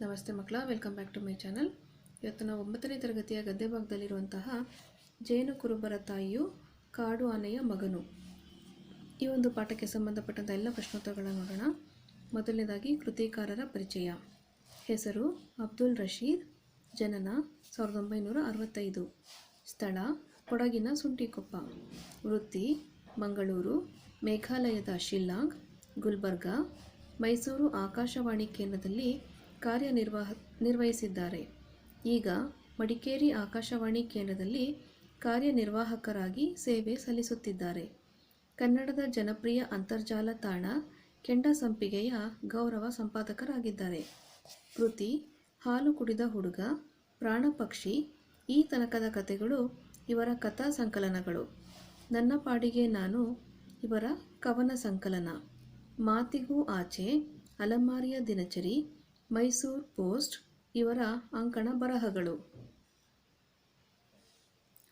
ನಮಸ್ತೆ ಮಕ್ಕಳ welcome back to my channel ಇವತ್ತು ನಾವು ಒಂಬತ್ತನೇ ತರಗತಿಯ ಗದ್ದೆ ಭಾಗದಲ್ಲಿರುವಂತಹ ಜೇನು ಕುರುಬರ ತಾಯಿಯು, ಕಾಡು ಆನೆಯ ಮಗನು. ಈ ಒಂದು ಪಾಠಕ್ಕೆ ಸಂಬಂಧಪಟ್ಟಂಥ ಎಲ್ಲ ಪ್ರಶ್ನೋತ್ತರಗಳನ್ನು ನೋಡೋಣ. ಮೊದಲನೇದಾಗಿ, ಕೃತಿಕಾರರ ಪರಿಚಯ. ಹೆಸರು ಅಬ್ದುಲ್ ರಶೀದ್. ಜನನ ಸಾವಿರದ ಒಂಬೈನೂರ ಅರವತ್ತೈದು. ಸ್ಥಳ ಕೊಡಗಿನ ಸುಂಟಿಕೊಪ್ಪ. ವೃತ್ತಿ, ಮಂಗಳೂರು, ಮೇಘಾಲಯದ ಶಿಲ್ಲಾಂಗ್, ಗುಲ್ಬರ್ಗಾ, ಮೈಸೂರು ಆಕಾಶವಾಣಿ ಕೇಂದ್ರದಲ್ಲಿ ಕಾರ್ಯನಿರ್ವಾಹ ನಿರ್ವಹಿಸಿದ್ದಾರೆ. ಈಗ ಮಡಿಕೇರಿ ಆಕಾಶವಾಣಿ ಕೇಂದ್ರದಲ್ಲಿ ಕಾರ್ಯನಿರ್ವಾಹಕರಾಗಿ ಸೇವೆ ಸಲ್ಲಿಸುತ್ತಿದ್ದಾರೆ. ಕನ್ನಡದ ಜನಪ್ರಿಯ ಅಂತರ್ಜಾಲ ತಾಣ ಕೆಂಡ ಸಂಪಿಗೆಯ ಗೌರವ ಸಂಪಾದಕರಾಗಿದ್ದಾರೆ. ಕೃತಿ, ಹಾಲು ಕುಡಿದ ಹುಡುಗ ಪ್ರಾಣಪಕ್ಷಿ ಈ ತನಕದ ಕಥೆಗಳು ಇವರ ಕಥಾ ಸಂಕಲನಗಳು. ನನ್ನ ಪಾಡಿಗೆ ನಾನು ಇವರ ಕವನ ಸಂಕಲನ. ಮಾತಿಗೂ ಆಚೆ, ಅಲಮಾರಿಯ ದಿನಚರಿ ಮೈಸೂರು ಪೋಸ್ಟ್, ಇವರ ಅಂಕಣ ಬರಹಗಳು.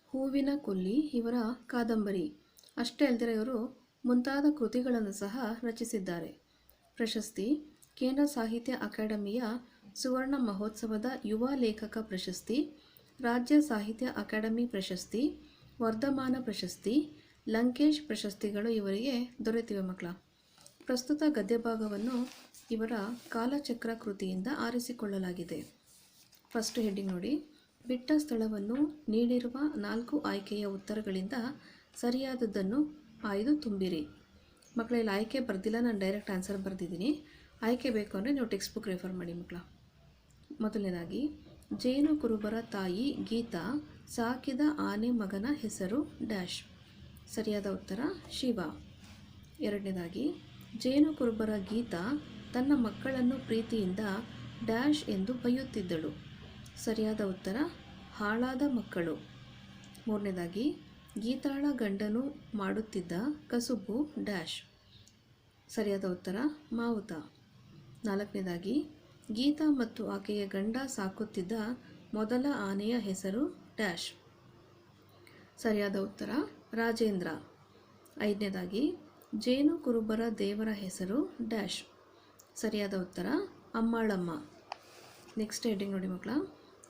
ಹೂವಿನ ಕೊಲ್ಲಿ, ಇವರ ಕಾದಂಬರಿ. ಅಷ್ಟೇ ಅಲ್ಲದೆ ಇವರು ಮುಂತಾದ ಕೃತಿಗಳನ್ನು ಸಹ ರಚಿಸಿದ್ದಾರೆ. ಪ್ರಶಸ್ತಿ, ಕೇಂದ್ರ ಸಾಹಿತ್ಯ ಅಕಾಡೆಮಿಯ ಸುವರ್ಣ ಮಹೋತ್ಸವದ ಯುವ ಲೇಖಕ ಪ್ರಶಸ್ತಿ, ರಾಜ್ಯ ಸಾಹಿತ್ಯ ಅಕಾಡೆಮಿ ಪ್ರಶಸ್ತಿ, ವರ್ಧಮಾನ ಪ್ರಶಸ್ತಿ, ಲಂಕೇಶ್ ಪ್ರಶಸ್ತಿಗಳು ಇವರಿಗೆ ದೊರೆತಿವೆ ಮಕ್ಕಳ. ಪ್ರಸ್ತುತ ಗದ್ಯಭಾಗವನ್ನು ಇವರ ಕಾಲಚಕ್ರ ಕೃತಿಯಿಂದ ಆರಿಸಿಕೊಳ್ಳಲಾಗಿದೆ. ಫಸ್ಟ್ ಹೆಡ್ಡಿಂಗ್ ನೋಡಿ. ಬಿಟ್ಟ ಸ್ಥಳವನ್ನು ನೀಡಿರುವ ನಾಲ್ಕು ಆಯ್ಕೆಯ ಉತ್ತರಗಳಿಂದ ಸರಿಯಾದದ್ದನ್ನು ಆಯ್ದು ತುಂಬಿರಿ. ಮಕ್ಕಳಲ್ಲಿ ಆಯ್ಕೆ ಬರ್ದಿಲ್ಲ, ನಾನು ಡೈರೆಕ್ಟ್ ಆನ್ಸರ್ ಬರೆದಿದ್ದೀನಿ. ಆಯ್ಕೆ ಬೇಕು ಅಂದರೆ ನೀವು ಟೆಕ್ಸ್ಟ್ ಬುಕ್ ರೆಫರ್ ಮಾಡಿ ಮಕ್ಕಳ. ಮೊದಲನೇದಾಗಿ, ಜೇನು ಕುರುಬರ ತಾಯಿ ಗೀತಾ ಸಾಕಿದ ಆನೆ ಮಗನ ಹೆಸರು ಡ್ಯಾಶ್. ಸರಿಯಾದ ಉತ್ತರ ಶಿವ. ಎರಡನೇದಾಗಿ, ಜೇನು ಕುರುಬರ ಗೀತಾ ತನ್ನ ಮಕ್ಕಳನ್ನು ಪ್ರೀತಿಯಿಂದ ಡ್ಯಾಶ್ ಎಂದು ಬೈಯುತ್ತಿದ್ದಳು ಸರಿಯಾದ ಉತ್ತರ, ಹಾಳಾದ ಮಕ್ಕಳು. ಮೂರನೇದಾಗಿ, ಗೀತಾಳ ಗಂಡನು ಮಾಡುತ್ತಿದ್ದ ಕಸುಬು ಡ್ಯಾಶ್. ಸರಿಯಾದ ಉತ್ತರ, ಮಾವುತ. ನಾಲ್ಕನೇದಾಗಿ, ಗೀತಾ ಮತ್ತು ಆಕೆಯ ಗಂಡ ಸಾಕುತ್ತಿದ್ದ ಮೊದಲ ಆನೆಯ ಹೆಸರು ಡ್ಯಾಶ್. ಸರಿಯಾದ ಉತ್ತರ, ರಾಜೇಂದ್ರ. ಐದನೇದಾಗಿ, ಜೇನು ಕುರುಬರ ದೇವರ ಹೆಸರು ಡ್ಯಾಶ್. ಸರಿಯಾದ ಉತ್ತರ, ಅಮ್ಮಾಳಮ್ಮ. ನೆಕ್ಸ್ಟ್ ಹೆಡ್ಡಿಂಗ್ ನೋಡಿ ಮಕ್ಕಳ.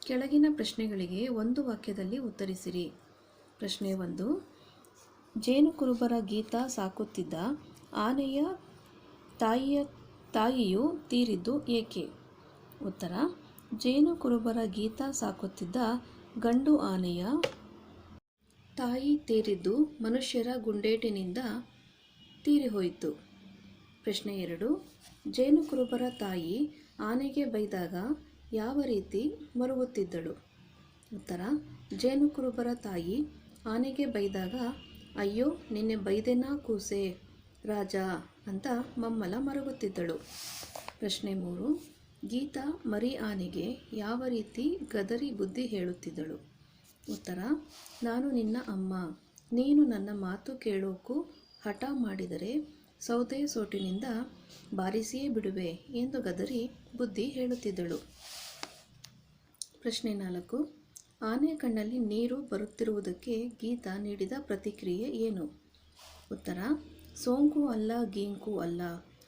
ಕೆಳಗಿನ ಪ್ರಶ್ನೆಗಳಿಗೆ ಒಂದು ವಾಕ್ಯದಲ್ಲಿ ಉತ್ತರಿಸಿರಿ. ಪ್ರಶ್ನೆ ಒಂದು ಜೇನು ಕುರುಬರ ಗೀತ ಸಾಕುತ್ತಿದ್ದ ಆನೆಯ ತಾಯಿಯ ತಾಯಿಯು ತೀರಿದ್ದು ಏಕೆ? ಉತ್ತರ ಜೇನು ಕುರುಬರ ಗೀತ ಸಾಕುತ್ತಿದ್ದ ಗಂಡು ಆನೆಯ ತಾಯಿ ತೀರಿದ್ದು ಮನುಷ್ಯರ ಗುಂಡೇಟಿನಿಂದ ತೀರಿಹೋಯಿತು. ಪ್ರಶ್ನೆ ಎರಡು. ಜೇನು ಕುರುಬರ ತಾಯಿ ಆನೆಗೆ ಬೈದಾಗ ಯಾವ ರೀತಿ ಮರುಗುತ್ತಿದ್ದಳು? ಉತ್ತರ ಜೇನು ಕುರುಬರ ತಾಯಿ ಆನೆಗೆ ಬೈದಾಗ, ಅಯ್ಯೋ, ನಿನ್ನೆ ಬೈದೆನಾ ಕೂಸೆ? ರಾಜ ಅಂತ ಮಮ್ಮಲ ಮರುಗುತ್ತಿದ್ದಳು. ಪ್ರಶ್ನೆ ಮೂರು. ಗೀತಾ ಮರಿ ಆನೆಗೆ ಯಾವ ರೀತಿ ಗದರಿ ಬುದ್ಧಿ ಹೇಳುತ್ತಿದ್ದಳು? ಉತ್ತರ, ನಾನು ನಿನ್ನ ಅಮ್ಮ. ನೀನು ನನ್ನ ಮಾತು ಕೇಳೋಕು ಹಠ ಮಾಡಿದರೆ ಸೌದೆ ಸೋಟಿನಿಂದ ಬಾರಿಸಿಯೇ ಬಿಡುವೆ ಎಂದು ಗದರಿ ಬುದ್ಧಿ ಹೇಳುತ್ತಿದ್ದಳು. ಪ್ರಶ್ನೆ ನಾಲ್ಕು. ಆನೆ ಕಣ್ಣಲ್ಲಿ ನೀರು ಬರುತ್ತಿರುವುದಕ್ಕೆ ಗೀತಾ ನೀಡಿದ ಪ್ರತಿಕ್ರಿಯೆ ಏನು? ಉತ್ತರ. ಸೋಂಕು ಅಲ್ಲ, ಗೀಂಕು ಅಲ್ಲ.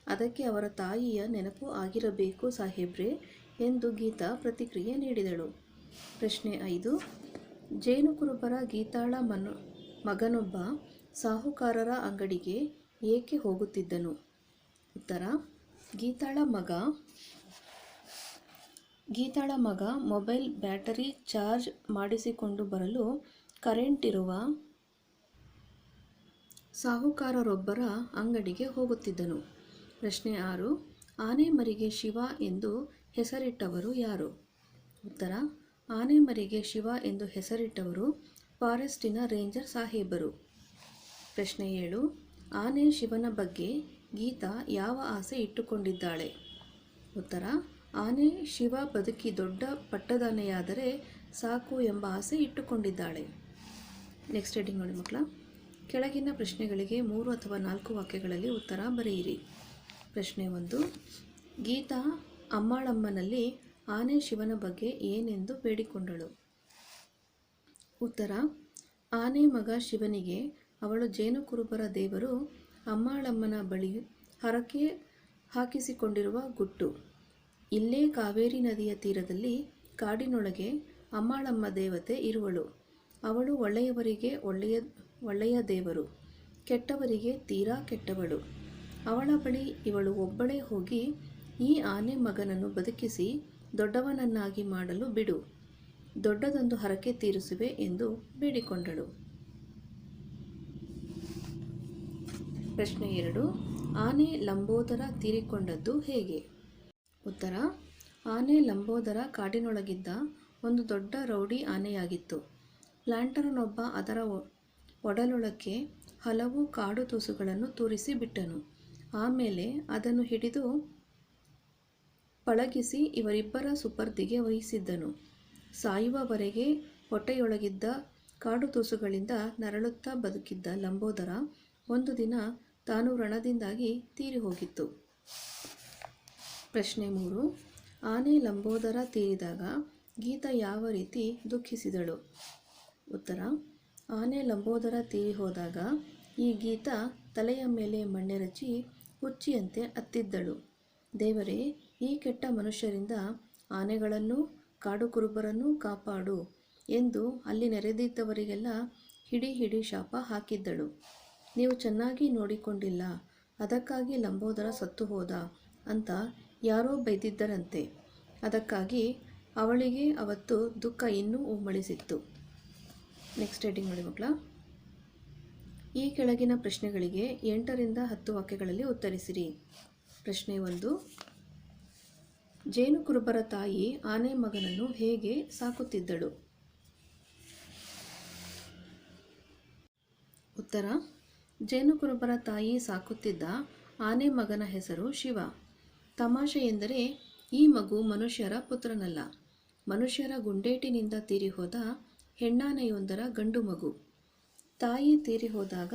ಅದಕ್ಕೆ ಅವರ ತಾಯಿಯ ನೆನಪು ಆಗಿರಬೇಕು ಸಾಹೇಬ್ರೆ ಎಂದು ಗೀತಾ ಪ್ರತಿಕ್ರಿಯೆ ನೀಡಿದಳು. ಪ್ರಶ್ನೆ ಐದು. ಜೇನುಕುರುಬರ ಗೀತಾಳ ಮನು, ಮಗನೊಬ್ಬ ಸಾಹುಕಾರರ ಅಂಗಡಿಗೆ ಏಕೆ ಹೋಗುತ್ತಿದ್ದನು? ಉತ್ತರ, ಗೀತಾಳ ಮಗ ಗೀತಾಳ ಮಗ ಮೊಬೈಲ್ ಬ್ಯಾಟರಿ ಚಾರ್ಜ್ ಮಾಡಿಸಿಕೊಂಡು ಬರಲು ಕರೆಂಟ್ ಇರುವ ಸಾಹುಕಾರರೊಬ್ಬರ ಅಂಗಡಿಗೆ ಹೋಗುತ್ತಿದ್ದನು. ಪ್ರಶ್ನೆ ಆರು ಆನೆ ಮರಿಗೆ ಶಿವ ಎಂದು ಹೆಸರಿಟ್ಟವರು ಯಾರು? ಉತ್ತರ ಆನೆ ಮರಿಗೆ ಶಿವ ಎಂದು ಹೆಸರಿಟ್ಟವರು ಫಾರೆಸ್ಟಿನ ರೇಂಜರ್ ಸಾಹೇಬರು. ಪ್ರಶ್ನೆ ಏಳು ಆನೆ ಶಿವನ ಬಗ್ಗೆ ಗೀತಾ ಯಾವ ಆಸೆ ಇಟ್ಟುಕೊಂಡಿದ್ದಾಳೆ? ಉತ್ತರ, ಆನೆ ಶಿವ ಬದುಕಿ ದೊಡ್ಡ ಪಟ್ಟದಾನೆಯಾದರೆ ಸಾಕು ಎಂಬ ಆಸೆ ಇಟ್ಟುಕೊಂಡಿದ್ದಾಳೆ. ನೆಕ್ಸ್ಟ್ ಹೆಡಿಂಗ್ ನೋಡಿ ಮಕ್ಕಳ. ಕೆಳಗಿನ ಪ್ರಶ್ನೆಗಳಿಗೆ ಮೂರು ಅಥವಾ ನಾಲ್ಕು ವಾಕ್ಯಗಳಲ್ಲಿ ಉತ್ತರ ಬರೆಯಿರಿ. ಪ್ರಶ್ನೆ ಒಂದು, ಗೀತಾ ಅಮ್ಮಾಳಮ್ಮನಲ್ಲಿ ಆನೆ ಶಿವನ ಬಗ್ಗೆ ಏನೆಂದು ಬೇಡಿಕೊಂಡಳು? ಉತ್ತರ, ಆನೆ ಮಗ ಶಿವನಿಗೆ ಅವಳು ಜೇನು ಕುರುಬರ ದೇವರು ಅಮ್ಮಾಳಮ್ಮನ ಬಳಿ ಹರಕೆ ಹಾಕಿಸಿಕೊಂಡಿರುವ ಗುಟ್ಟು. ಇಲ್ಲೇ ಕಾವೇರಿ ನದಿಯ ತೀರದಲ್ಲಿ ಕಾಡಿನೊಳಗೆ ಅಮ್ಮಾಳಮ್ಮ ದೇವತೆ ಇರುವಳು. ಅವಳು ಒಳ್ಳೆಯವರಿಗೆ ಒಳ್ಳೆಯ ಒಳ್ಳೆಯ ದೇವರು, ಕೆಟ್ಟವರಿಗೆ ತೀರಾ ಕೆಟ್ಟವಳು. ಅವಳ ಬಳಿ ಇವಳು ಒಬ್ಬಳೇ ಹೋಗಿ ಈ ಆನೆ ಮಗನನ್ನು ಬದುಕಿಸಿ ದೊಡ್ಡವನನ್ನಾಗಿ ಮಾಡಲು ಬಿಡು. ದೊಡ್ಡದೊಂದು ಹರಕೆ ತೀರಿಸುವೆ ಎಂದು ಬೇಡಿಕೊಂಡಳು. ಪ್ರಶ್ನೆ ಎರಡು, ಆನೆ ಲಂಬೋದರ ತೀರಿಕೊಂಡದ್ದು ಹೇಗೆ? ಉತ್ತರ, ಆನೆ ಲಂಬೋದರ ಕಾಡಿನೊಳಗಿದ್ದ ಒಂದು ದೊಡ್ಡ ರೌಡಿ ಆನೆಯಾಗಿತ್ತು. ಪ್ಲ್ಯಾಂಟರ್ನೊಬ್ಬ ಅದರ ಒಡಲೊಳಕ್ಕೆ ಹಲವು ಕಾಡು ತುಸುಗಳನ್ನು ತೂರಿಸಿ ಬಿಟ್ಟನು. ಆಮೇಲೆ ಅದನ್ನು ಹಿಡಿದು ಪಳಗಿಸಿ ಇವರಿಬ್ಬರ ಸುಪರ್ದಿಗೆ ವಹಿಸಿದ್ದನು. ಸಾಯುವವರೆಗೆ ಹೊಟ್ಟೆಯೊಳಗಿದ್ದ ಕಾಡು ತುಸುಗಳಿಂದ ನರಳುತ್ತಾ ಬದುಕಿದ್ದ ಲಂಬೋದರ ಒಂದು ದಿನ ತಾನು ರಣದಿಂದಾಗಿ ತೀರಿ ಹೋಗಿತ್ತು ಪ್ರಶ್ನೆ ಮೂರು. ಆನೆ ಲಂಬೋದರ ತೀರಿದಾಗ ಗೀತ ಯಾವ ರೀತಿ ದುಃಖಿಸಿದಳು? ಉತ್ತರ. ಆನೆ ಲಂಬೋದರ ತೀರಿ ಹೋದಾಗ ಈ ಗೀತ ತಲೆಯ ಮೇಲೆ ಮಣ್ಣೆರಚಿ ಹುಚ್ಚಿಯಂತೆ ಅತ್ತಿದ್ದಳು. ದೇವರೇ, ಈ ಕೆಟ್ಟ ಮನುಷ್ಯರಿಂದ ಆನೆಗಳನ್ನು ಕಾಡು ಕುರುಬರನ್ನು ಕಾಪಾಡು ಎಂದು ಅಲ್ಲಿ ನೆರೆದಿದ್ದವರಿಗೆಲ್ಲ ಹಿಡಿ ಹಿಡಿ ಶಾಪ ಹಾಕಿದ್ದಳು. ನೀವು ಚೆನ್ನಾಗಿ ನೋಡಿಕೊಂಡಿಲ್ಲ, ಅದಕ್ಕಾಗಿ ಲಂಬೋದರ ಸತ್ತು ಹೋದ ಅಂತ ಯಾರೋ ಬೈದಿದ್ದರಂತೆ. ಅದಕ್ಕಾಗಿ ಅವಳಿಗೆ ಅವತ್ತು ದುಃಖ ಇನ್ನೂ ಉಮ್ಮಳಿಸಿತ್ತು ನೆಕ್ಸ್ಟ್ ಹೆಡಿಂಗ್ ನೋಡಿ ಮಕ್ಕಳ. ಈ ಕೆಳಗಿನ ಪ್ರಶ್ನೆಗಳಿಗೆ ಎಂಟರಿಂದ ಹತ್ತು ವಾಕ್ಯಗಳಲ್ಲಿ ಉತ್ತರಿಸಿರಿ. ಪ್ರಶ್ನೆ ಒಂದು. ಜೇನು ಕುರುಬರ ತಾಯಿ ಆನೆ ಮಗನನ್ನು ಹೇಗೆ ಸಾಕುತ್ತಿದ್ದಳು? ಉತ್ತರ. ಜೇನು ಕುರುಬರ ತಾಯಿ ಸಾಕುತ್ತಿದ್ದ ಆನೆ ಮಗನ ಹೆಸರು ಶಿವ. ತಮಾಷೆ ಎಂದರೆ, ಈ ಮಗು ಮನುಷ್ಯರ ಪುತ್ರನಲ್ಲ. ಮನುಷ್ಯರ ಗುಂಡೇಟಿನಿಂದ ತೀರಿಹೋದ ಹೆಣ್ಣಾನೆಯೊಂದರ ಗಂಡು ಮಗು. ತಾಯಿ ತೀರಿ ಹೋದಾಗ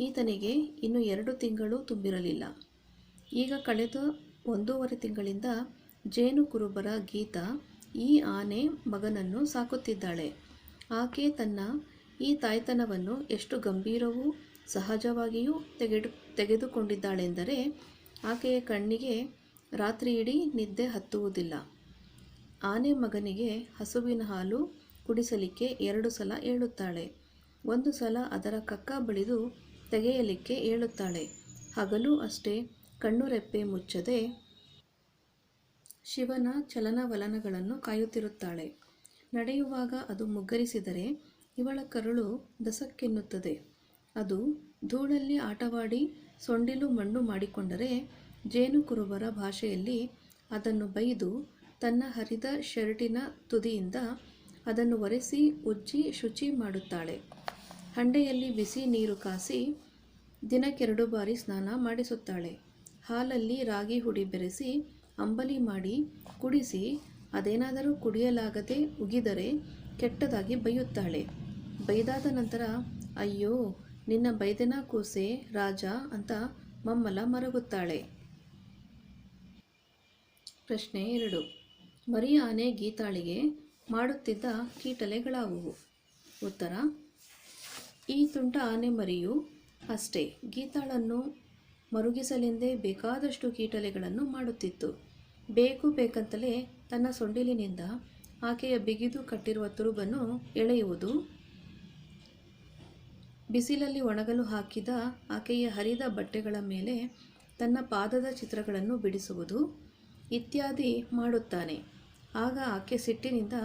ಈತನಿಗೆ ಇನ್ನು ಎರಡು ತಿಂಗಳು ತುಂಬಿರಲಿಲ್ಲ. ಈಗ ಕಳೆದ ಒಂದೂವರೆ ತಿಂಗಳಿಂದ ಜೇನು ಕುರುಬರ ಗೀತಾ ಈ ಆನೆ ಮಗನನ್ನು ಸಾಕುತ್ತಿದ್ದಾಳೆ. ಆಕೆ ತನ್ನ ಈ ತಾಯ್ತನವನ್ನು ಎಷ್ಟು ಗಂಭೀರವೂ ಸಹಜವಾಗಿಯೂ ತೆಗೆದು ತೆಗೆದುಕೊಂಡಿದ್ದಾಳೆಂದರೆ ಆಕೆಯ ಕಣ್ಣಿಗೆ ರಾತ್ರಿಯಿಡೀ ನಿದ್ದೆ ಹತ್ತುವುದಿಲ್ಲ. ಆನೆ ಮಗನಿಗೆ ಹಸುವಿನ ಹಾಲು ಕುಡಿಸಲಿಕ್ಕೆ ಎರಡು ಸಲ ಏಳುತ್ತಾಳೆ. ಒಂದು ಸಲ ಅದರ ಕಕ್ಕ ಬಳಿದು ತೆಗೆಯಲಿಕ್ಕೆ ಏಳುತ್ತಾಳೆ. ಹಗಲು ಅಷ್ಟೇ ಕಣ್ಣು ರೆಪ್ಪೆ ಮುಚ್ಚದೆ ಶಿವನ ಚಲನವಲನಗಳನ್ನು ಕಾಯುತ್ತಿರುತ್ತಾಳೆ. ನಡೆಯುವಾಗ ಅದು ಮುಗ್ಗರಿಸಿದರೆ ಇವಳ ಕರುಳು ದಸಕ್ಕೆನ್ನುತ್ತದೆ. ಅದು ಧೂಳಲ್ಲಿ ಆಟವಾಡಿ ಸೊಂಡಿಲು ಮಣ್ಣು ಮಾಡಿಕೊಂಡರೆ ಜೇನು ಕುರುಬರ ಭಾಷೆಯಲ್ಲಿ ಅದನ್ನು ಬೈದು ತನ್ನ ಹರಿದ ಶರ್ಟಿನ ತುದಿಯಿಂದ ಅದನ್ನು ಒರೆಸಿ ಉಜ್ಜಿ ಶುಚಿ ಮಾಡುತ್ತಾಳೆ. ಹಂಡೆಯಲ್ಲಿ ಬಿಸಿ ನೀರು ಕಾಸಿ ದಿನಕ್ಕೆರಡು ಬಾರಿ ಸ್ನಾನ ಮಾಡಿಸುತ್ತಾಳೆ. ಹಾಲಲ್ಲಿ ರಾಗಿ ಹುಡಿ ಬೆರೆಸಿ ಅಂಬಲಿ ಮಾಡಿ ಕುಡಿಸಿ ಅದೇನಾದರೂ ಕುಡಿಯಲಾಗದೆ ಉಗಿದರೆ ಕೆಟ್ಟದಾಗಿ ಬೈಯುತ್ತಾಳೆ. ಬೈದಾದ ನಂತರ, ಅಯ್ಯೋ ನಿನ್ನ ಬೈದೆನ ಕೂಸೆ ರಾಜ ಅಂತ ಮಮ್ಮಲ ಮರಗುತ್ತಾಳೆ. ಪ್ರಶ್ನೆ ಎರಡು. ಮರಿ ಆನೆ ಗೀತಾಳಿಗೆ ಮಾಡುತ್ತಿದ್ದ ಕೀಟಲೆಗಳಾವುವು? ಉತ್ತರ, ಈ ತುಂಟ ಆನೆ ಮರಿಯು ಅಷ್ಟೇ. ಗೀತಾಳನ್ನು ಮರುಗಿಸಲೆಂದೇ ಬೇಕಾದಷ್ಟು ಕೀಟಲೆಗಳನ್ನು ಮಾಡುತ್ತಿತ್ತು. ಬೇಕು ಬೇಕಂತಲೇ ತನ್ನ ಸೊಂಡಿಲಿನಿಂದ ಆಕೆಯ ಬಿಗಿದು ಕಟ್ಟಿರುವ ತುರುಬನ್ನು ಎಳೆಯುವುದು ಬಿಸಿಲಲ್ಲಿ ಒಣಗಲು ಹಾಕಿದ ಆಕೆಯ ಹರಿದ ಬಟ್ಟೆಗಳ ಮೇಲೆ ತನ್ನ ಪಾದದ ಚಿತ್ರಗಳನ್ನು ಬಿಡಿಸುವುದು ಇತ್ಯಾದಿ ಮಾಡುತ್ತಾನೆ. ಆಗ ಆಕೆ ಸಿಟ್ಟಿನಿಂದ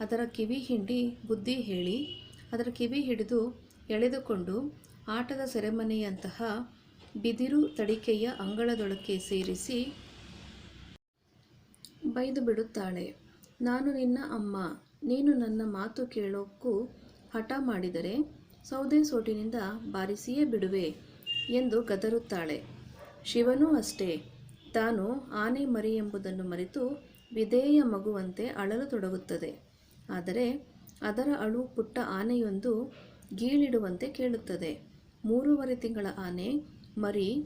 ಅದರ ಕಿವಿ ಹಿಂಡಿ ಬುದ್ಧಿ ಹೇಳಿ, ಅದರ ಕಿವಿ ಹಿಡಿದು ಎಳೆದುಕೊಂಡು ಆಟದ ಸೆರೆಮನೆಯಂತಹ ಬಿದಿರು ತಡಿಕೆಯ ಅಂಗಳದೊಳಕ್ಕೆ ಸೇರಿಸಿ ಬೈದು ಬಿಡುತ್ತಾಳೆ. ನಾನು ನಿನ್ನ ಅಮ್ಮ, ನೀನು ನನ್ನ ಮಾತು ಕೇಳೋಕ್ಕೂ ಹಠ ಮಾಡಿದರೆ ಸೌದೆ ಸೋಟಿನಿಂದ ಬಾರಿಸಿಯೇ ಬಿಡುವೆ ಎಂದು ಗದರುತ್ತಾಳೆ. ಶಿವನೂ ಅಷ್ಟೇ. ತಾನು ಆನೆ ಮರಿ ಎಂಬುದನ್ನು ಮರೆತು ವಿಧೇಯ ಮಗುವಂತೆ ಅಳಲು ತೊಡಗುತ್ತದೆ. ಆದರೆ ಅದರ ಅಳು ಪುಟ್ಟ ಆನೆಯೊಂದು ಗೀಳಿಡುವಂತೆ ಕೇಳುತ್ತದೆ. ಮೂರುವರೆ ತಿಂಗಳ ಆನೆ ಮರಿ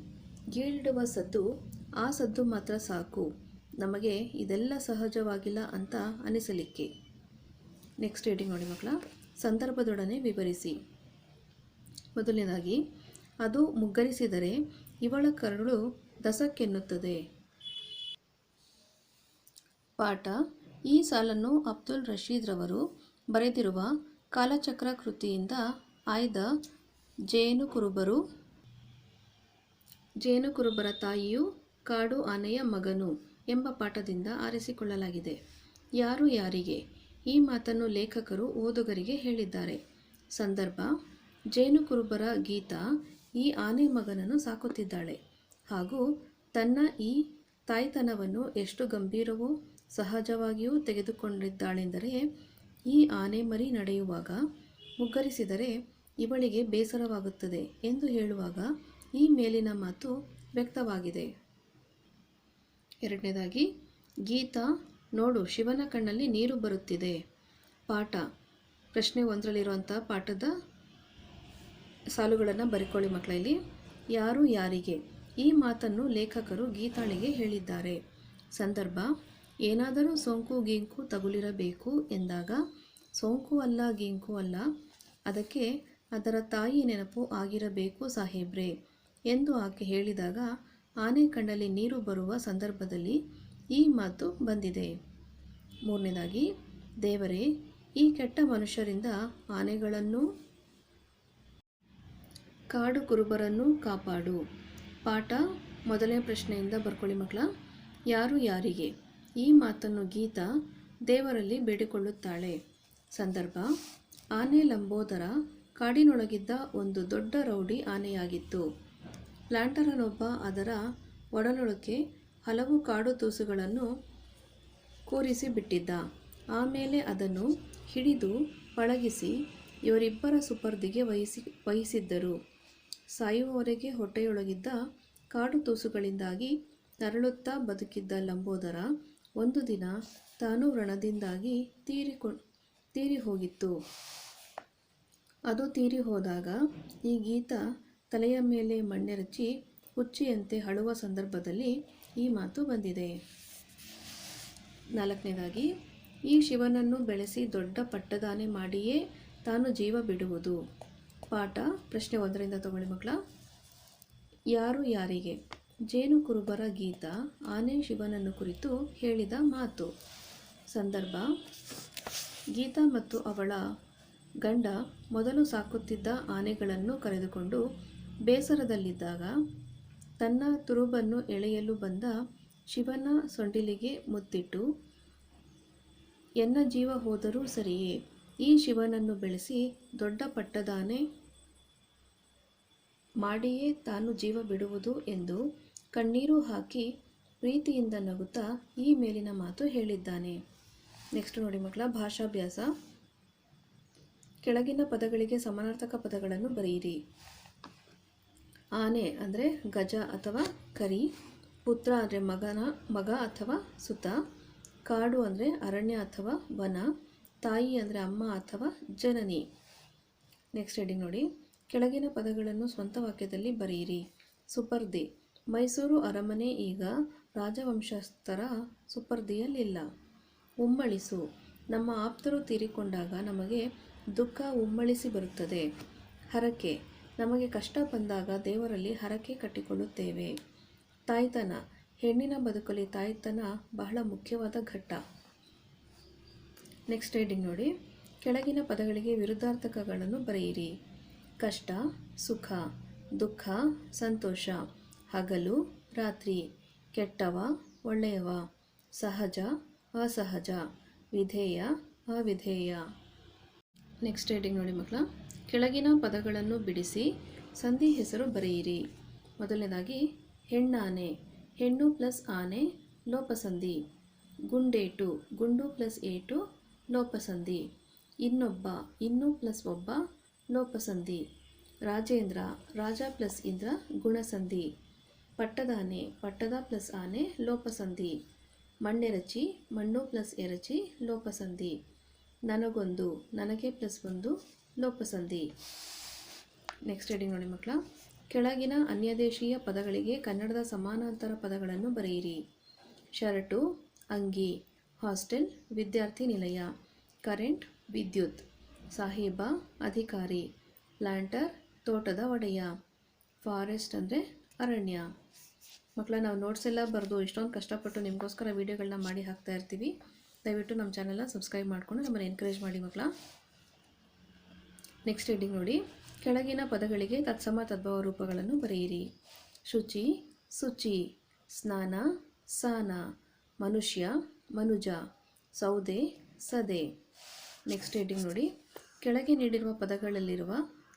ಗೀಳಿಡುವ ಸದ್ದು, ಆ ಸದ್ದು ಮಾತ್ರ ಸಾಕು. ನಮಗೆ ಇದೆಲ್ಲ ಸಹಜವಾಗಿಲ್ಲ ಅಂತ ಅನಿಸಲಿಕ್ಕೆ. ನೆಕ್ಸ್ಟ್ ರೀಡಿಂಗ್ ನೋಡಿ ಮಕ್ಕಳ, ಸಂದರ್ಭದೊಡನೆ ವಿವರಿಸಿ. ಮೊದಲನೇದಾಗಿ, ಅದು ಮುಗ್ಗರಿಸಿದರೆ ಇವಳ ಕರುಳು ದಸಕ್ಕೆನ್ನುತ್ತದೆ. ಪಾಠ. ಈ ಸಾಲನ್ನು ಅಬ್ದುಲ್ ರಶೀದ್ರವರು ಬರೆದಿರುವ ಕಾಲಚಕ್ರ ಕೃತಿಯಿಂದ ಆಯ್ದ ಜೇನು ಕುರುಬರು ಜೇನು ಕುರುಬರ ತಾಯಿಯು ಕಾಡು ಆನೆಯ ಮಗನು ಎಂಬ ಪಾಠದಿಂದ ಆರಿಸಿಕೊಳ್ಳಲಾಗಿದೆ. ಯಾರು ಯಾರಿಗೆ? ಈ ಮಾತನ್ನು ಲೇಖಕರು ಓದುಗರಿಗೆ ಹೇಳಿದ್ದಾರೆ. ಸಂದರ್ಭ. ಜೇನು ಕುರುಬರ ಗೀತಾ ಈ ಆನೆ ಮಗನನ್ನು ಸಾಕುತ್ತಿದ್ದಾಳೆ. ಹಾಗೂ ತನ್ನ ಈ ತಾಯ್ತನವನ್ನು ಎಷ್ಟು ಗಂಭೀರವೂ ಸಹಜವಾಗಿಯೂ ತೆಗೆದುಕೊಂಡಿದ್ದಾಳೆಂದರೆ, ಈ ಆನೆ ಮರಿ ನಡೆಯುವಾಗ ಮುಗ್ಗರಿಸಿದರೆ ಇವಳಿಗೆ ಬೇಸರವಾಗುತ್ತದೆ ಎಂದು ಹೇಳುವಾಗ ಈ ಮೇಲಿನ ಮಾತು ವ್ಯಕ್ತವಾಗಿದೆ. ಎರಡನೇದಾಗಿ, ಗೀತಾ ನೋಡು, ಶಿವನ ಕಣ್ಣಲ್ಲಿ ನೀರು ಬರುತ್ತಿದೆ. ಪಾಠ. ಪ್ರಶ್ನೆ ಒಂದರಲ್ಲಿರುವಂಥ ಪಾಠದ ಸಾಲುಗಳನ್ನು ಬರಿಕೊಳ್ಳಿ ಮಕ್ಕಳಲ್ಲಿ. ಯಾರು ಯಾರಿಗೆ? ಈ ಮಾತನ್ನು ಲೇಖಕರು ಗೀತಾಳಿಗೆ ಹೇಳಿದ್ದಾರೆ. ಸಂದರ್ಭ, ಏನಾದರೂ ಸೋಂಕು ಗೀಂಕು ತಗುಲಿರಬೇಕು ಎಂದಾಗ, ಸೋಂಕು ಅಲ್ಲ ಗೀಂಕು ಅಲ್ಲ, ಅದಕ್ಕೆ ಅದರ ತಾಯಿ ನೆನಪು ಆಗಿರಬೇಕು ಸಾಹೇಬ್ರೆ ಎಂದು ಆಕೆ ಹೇಳಿದಾಗ, ಆನೆ ಕಣ್ಣಲ್ಲಿ ನೀರು ಬರುವ ಸಂದರ್ಭದಲ್ಲಿ ಈ ಮಾತು ಬಂದಿದೆ. ಮೂರನೇದಾಗಿ, ದೇವರೇ, ಈ ಕೆಟ್ಟ ಮನುಷ್ಯರಿಂದ ಆನೆಗಳನ್ನು ಕಾಡು ಕುರುಬರನ್ನು ಕಾಪಾಡು. ಪಾಠ ಮೊದಲನೇ ಪ್ರಶ್ನೆಯಿಂದ ಬರ್ಕೊಳ್ಳಿ ಮಕ್ಕಳ. ಯಾರು ಯಾರಿಗೆ? ಈ ಮಾತನ್ನು ಗೀತಾ ದೇವರಲ್ಲಿ ಬೇಡಿಕೊಳ್ಳುತ್ತಾಳೆ. ಸಂದರ್ಭ, ಆನೆ ಲಂಬೋದರ ಕಾಡಿನೊಳಗಿದ್ದ ಒಂದು ದೊಡ್ಡ ರೌಡಿ ಆನೆಯಾಗಿತ್ತು. ಪ್ಲಾಂಟರನೊಬ್ಬ ಅದರ ಒಡಲೊಳಕ್ಕೆ ಹಲವು ಕಾಡು ತೂಸುಗಳನ್ನು ಕೂರಿಸಿ ಬಿಟ್ಟಿದ್ದ. ಆಮೇಲೆ ಅದನ್ನು ಹಿಡಿದು ಪಳಗಿಸಿ ಇವರಿಬ್ಬರ ಸುಪರ್ದಿಗೆ ವಹಿಸಿ, ವಹಿಸಿದ್ದರು. ಸಾಯುವವರೆಗೆ ಹೊಟ್ಟೆಯೊಳಗಿದ್ದ ಕಾಡು ತೂಸುಗಳಿಂದಾಗಿ ನರಳುತ್ತಾ ಬದುಕಿದ್ದ ಲಂಬೋದರ ಒಂದು ದಿನ ತಾನು ವ್ರಣದಿಂದಾಗಿ ತೀರಿಕೊ ತೀರಿ ಹೋಗಿತ್ತು ಅದು ತೀರಿ ಹೋದಾಗ ಈ ಗೀತ ತಲೆಯ ಮೇಲೆ ಮಣ್ಣೆರಚಿ ಹುಚ್ಚಿಯಂತೆ ಹಳುವ ಸಂದರ್ಭದಲ್ಲಿ ಈ ಮಾತು ಬಂದಿದೆ. ನಾಲ್ಕನೇದಾಗಿ, ಈ ಶಿವನನ್ನು ಬೆಳೆಸಿ ದೊಡ್ಡ ಪಟ್ಟದಾನೆ ಮಾಡಿಯೇ ತಾನು ಜೀವ ಬಿಡುವುದು. ಪಾಠ, ಪ್ರಶ್ನೆ ಒಂದರಿಂದ ತಗೊಳ್ಳಿ ಮಕ್ಕಳ. ಯಾರು ಯಾರಿಗೆ? ಜೇನು ಕುರುಬರ ಗೀತ, ಆನೆ ಶಿವನನ್ನು ಕುರಿತು ಹೇಳಿದ ಮಾತು. ಸಂದರ್ಭ, ಗೀತಾ ಮತ್ತು ಅವಳ ಗಂಡ ಮೊದಲು ಸಾಕುತ್ತಿದ್ದ ಆನೆಗಳನ್ನು ಕರೆದುಕೊಂಡು ಬೇಸರದಲ್ಲಿದ್ದಾಗ ತನ್ನ ತುರುಬನ್ನು ಎಳೆಯಲು ಬಂದ ಶಿವನ ಸೊಂಡಿಲಿಗೆ ಮುತ್ತಿಟ್ಟು, ಎನ್ನ ಜೀವ ಹೋದರೂ ಸರಿಯೇ? ಈ ಶಿವನನ್ನು ಬೆಳೆಸಿ ದೊಡ್ಡ ಪಟ್ಟದಾನೆ ಮಾಡಿಯೇ ತಾನು ಜೀವ ಬಿಡುವುದು ಎಂದು ಕಣ್ಣೀರು ಹಾಕಿ ಪ್ರೀತಿಯಿಂದ ನಗುತ್ತಾ ಈ ಮೇಲಿನ ಮಾತು ಹೇಳಿದ್ದಾನೆ. ನೆಕ್ಸ್ಟ್ ನೋಡಿ ಮಕ್ಕಳ, ಭಾಷಾಭ್ಯಾಸ. ಕೆಳಗಿನ ಪದಗಳಿಗೆ ಸಮಾನಾರ್ಥಕ ಪದಗಳನ್ನು ಬರೆಯಿರಿ. ಆನೆ ಅಂದರೆ ಗಜ ಅಥವಾ ಕರಿ, ಪುತ್ರ ಅಂದರೆ ಮಗನ, ಮಗ ಅಥವಾ ಸುತ, ಕಾಡು ಅಂದರೆ ಅರಣ್ಯ ಅಥವಾ ವನ, ತಾಯಿ ಅಂದರೆ ಅಮ್ಮ ಅಥವಾ ಜನನಿ. ನೆಕ್ಸ್ಟ್ ಹೆಡಿಂಗ್ ನೋಡಿ. ಕೆಳಗಿನ ಪದಗಳನ್ನು ಸ್ವಂತ ವಾಕ್ಯದಲ್ಲಿ ಬರೆಯಿರಿ. ಸುಪರ್ದಿ. ಮೈಸೂರು ಅರಮನೆ ಈಗ ರಾಜವಂಶಸ್ಥರ ಸುಪರ್ದಿಯಲ್ಲಿಲ್ಲ. ಉಮ್ಮಳಿಸು. ನಮ್ಮ ಆಪ್ತರು ತೀರಿಕೊಂಡಾಗ ನಮಗೆ ದುಃಖ ಉಮ್ಮಳಿಸಿ ಬರುತ್ತದೆ. ಹರಕೆ. ನಮಗೆ ಕಷ್ಟ ಬಂದಾಗ ದೇವರಲ್ಲಿ ಹರಕೆ ಕಟ್ಟಿಕೊಳ್ಳುತ್ತೇವೆ. ತಾಯ್ತನ. ಹೆಣ್ಣಿನ ಬದುಕಲ್ಲಿ ತಾಯ್ತನ ಬಹಳ ಮುಖ್ಯವಾದ ಘಟ್ಟ. ನೆಕ್ಸ್ಟ್ ಹೆಡಿಂಗ್ ನೋಡಿ. ಕೆಳಗಿನ ಪದಗಳಿಗೆ ವಿರುದ್ಧಾರ್ಥಕಗಳನ್ನು ಬರೆಯಿರಿ. ಕಷ್ಟ, ಸುಖ, ದುಃಖ, ಸಂತೋಷ, ಹಗಲು, ರಾತ್ರಿ, ಕೆಟ್ಟವ, ಒಳ್ಳೆಯವ, ಸಹಜ, ಅಸಹಜ, ವಿಧೇಯ, ಅವಿಧೇಯ. ನೆಕ್ಸ್ಟ್ ನೋಡಿ ಮಕ್ಕಳ, ಕೆಳಗಿನ ಪದಗಳನ್ನು ಬಿಡಿಸಿ, ಸಂಧಿ ಹೆಸರು ಬರೆಯಿರಿ. ಮೊದಲನೇದಾಗಿ, ಹೆಣ್ಣಾನೆ, ಹೆಣ್ಣು ಪ್ಲಸ್ ಆನೆ, ಲೋಪಸಂಧಿ. ಗುಂಡೇಟು, ಗುಂಡು ಪ್ಲಸ್ ಏಟು, ಲೋಪಸಂಧಿ. ಇನ್ನೊಬ್ಬ, ಇನ್ನು ಪ್ಲಸ್ ಒಬ್ಬ ಲೋಪಸಂಧಿ. ರಾಜೇಂದ್ರ, ರಾಜ ಪ್ಲಸ್ ಇಂದ್ರ, ಗುಣಸಂಧಿ. ಪಟ್ಟದಾನೆ, ಪಟ್ಟದ ಪ್ಲಸ್ ಆನೆ, ಲೋಪಸಂಧಿ. ಮಣ್ಣೆರಚಿ ಮಣ್ಣು ಪ್ಲಸ್ ಎರಚಿ ಲೋಪಸಂಧಿ. ನನಗೊಂದು, ನನಗೆ ಪ್ಲಸ್ ಒಂದು, ಲೋಪಸಂಧಿ. ನೆಕ್ಸ್ಟ್ ರೀಡಿಂಗ್ ನೋಡಿ ಮಕ್ಕಳ. ಕೆಳಗಿನ ಅನ್ಯದೇಶೀಯ ಪದಗಳಿಗೆ ಕನ್ನಡದ ಸಮಾನಾಂತರ ಪದಗಳನ್ನು ಬರೆಯಿರಿ. ಶರ್ಟು ಅಂಗಿ. ಹಾಸ್ಟೆಲ್, ವಿದ್ಯಾರ್ಥಿ ನಿಲಯ. ಕರೆಂಟ್, ವಿದ್ಯುತ್. ಸಾಹೇಬ, ಅಧಿಕಾರಿ ಪ್ಲ್ಯಾಂಟರ್ ತೋಟದ ಒಡೆಯ, ಫಾರೆಸ್ಟ್ ಅಂದರೆ ಅರಣ್ಯ. ಮಕ್ಕಳ ನಾವು ನೋಟ್ಸ್ ಎಲ್ಲ ಬರೆದು ಇಷ್ಟೊಂದು ಕಷ್ಟಪಟ್ಟು ನಿಮಗೋಸ್ಕರ ವೀಡಿಯೋಗಳನ್ನ ಮಾಡಿ ಹಾಕ್ತಾ ಇರ್ತೀವಿ. ದಯವಿಟ್ಟು ನಮ್ಮ ಚಾನಲ್ನ ಸಬ್ಸ್ಕ್ರೈಬ್ ಮಾಡಿಕೊಂಡು ನಮ್ಮನ್ನು ಎನ್ಕರೇಜ್ ಮಾಡಿ ಮಕ್ಕಳ ನೆಕ್ಸ್ಟ್ ಹೆಡ್ಡಿಂಗ್ ನೋಡಿ, ಕೆಳಗಿನ ಪದಗಳಿಗೆ ತತ್ಸಮ ತದ್ಭವ ರೂಪಗಳನ್ನು ಬರೆಯಿರಿ. ಶುಚಿ ಶುಚಿ ಸ್ನಾನ, ಸಾನ, ಮನುಷ್ಯ, ಮನುಜ, ಸೌದೆ, ಸದೆ. ನೆಕ್ಸ್ಟ್ ಹೆಡ್ಡಿಂಗ್ ನೋಡಿ ಕೆಳಗೆ ನೀಡಿರುವ ಪದಗಳಲ್ಲಿರುವ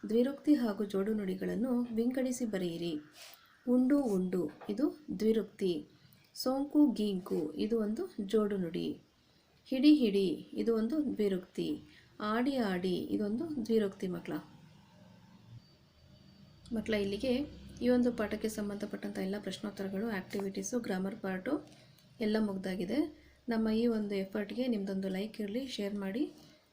ದ್ವಿರುಕ್ತಿ ಹಾಗೂ ಜೋಡು ನುಡಿಗಳನ್ನು ವಿಂಗಡಿಸಿ ಬರೆಯಿರಿ. ಉಂಡು ಉಂಡು, ಇದು ದ್ವಿರುಕ್ತಿ. ಸೋಂಕು ಗೀಂಕು, ಇದು ಒಂದು ಜೋಡು ನುಡಿ. ಹಿಡಿ ಹಿಡಿ, ಇದು ಒಂದು ದ್ವಿರುಕ್ತಿ. ಆಡಿ ಆಡಿ ಇದೊಂದು ದ್ವಿರುಕ್ತಿ ಮಕ್ಕಳ ಮಕ್ಕಳ ಇಲ್ಲಿಗೆ ಈ ಒಂದು ಪಾಠಕ್ಕೆ ಸಂಬಂಧಪಟ್ಟಂಥ ಎಲ್ಲ ಪ್ರಶ್ನೋತ್ತರಗಳು ಆ್ಯಕ್ಟಿವಿಟೀಸು ಗ್ರಾಮರ್ ಪಾರ್ಟು ಎಲ್ಲ ಮುಗ್ದಾಗಿದೆ. ನಮ್ಮ ಈ ಒಂದು ಎಫರ್ಟ್ಗೆ ನಿಮ್ಮದೊಂದು ಲೈಕ್ ಇರಲಿ ಶೇರ್ ಮಾಡಿ.